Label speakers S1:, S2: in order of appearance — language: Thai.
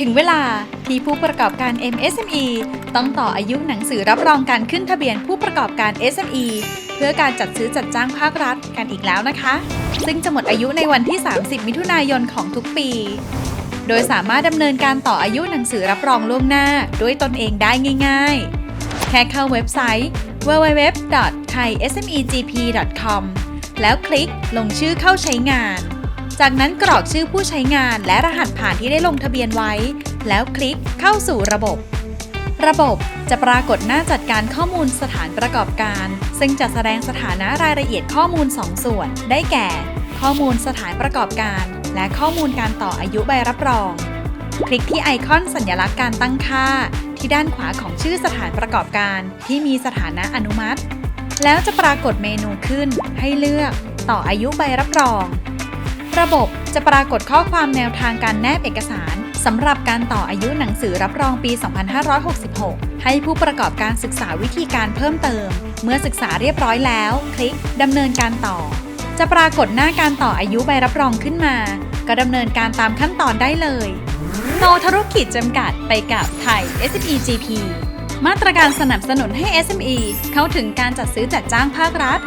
S1: ถึงเวลาที่ผู้ประกอบการ MSME ต้องต่ออายุหนังสือรับรองการขึ้นทะเบียนผู้ประกอบการ SME เพื่อการจัดซื้อจัดจ้างภาครัฐกันอีกแล้วนะคะ ซึ่งจะหมดอายุในวันที่ 30 มิถุนายนของทุกปี โดยสามารถดำเนินการต่ออายุหนังสือรับรองล่วงหน้าด้วยตนเองได้ง่าย ๆ แค่เข้าเว็บไซต์ www.thaismegp.com แล้วคลิกลงชื่อเข้าใช้งาน จากนั้นกรอกชื่อผู้ใช้งานและรหัสผ่านที่ได้ลงทะเบียนไว้ แล้วคลิกเข้าสู่ระบบ ระบบจะปรากฏหน้าจัดการข้อมูลสถานประกอบการ ซึ่งจะแสดงสถานะรายละเอียดข้อมูล 2 ส่วน ได้แก่ ข้อมูลสถานประกอบการ และข้อมูลการต่ออายุใบรับรอง คลิกที่ไอคอนสัญลักษณ์การตั้งค่า ที่ด้านขวาของชื่อสถานประกอบการ ที่มีสถานะอนุมัติ แล้วจะปรากฏเมนูขึ้นให้เลือก ต่ออายุใบรับรอง ระบบจะปรากฏข้อความแนวทางการแนบเอกสารสำหรับการต่ออายุหนังสือรับรองปี 2566 ให้ผู้ประกอบการศึกษาวิธีการเพิ่มเติม เมื่อศึกษาเรียบร้อยแล้ว คลิกดำเนินการต่อ จะปรากฏหน้าการต่ออายุใบรับรองขึ้นมา ก็ดำเนินการตามขั้นตอนได้เลยโตธุรกิจจำกัดไปกับไทย SME GP มาตรการสนับสนุนให้ SME เข้าถึงการจัดซื้อจัดจ้างภาครัฐ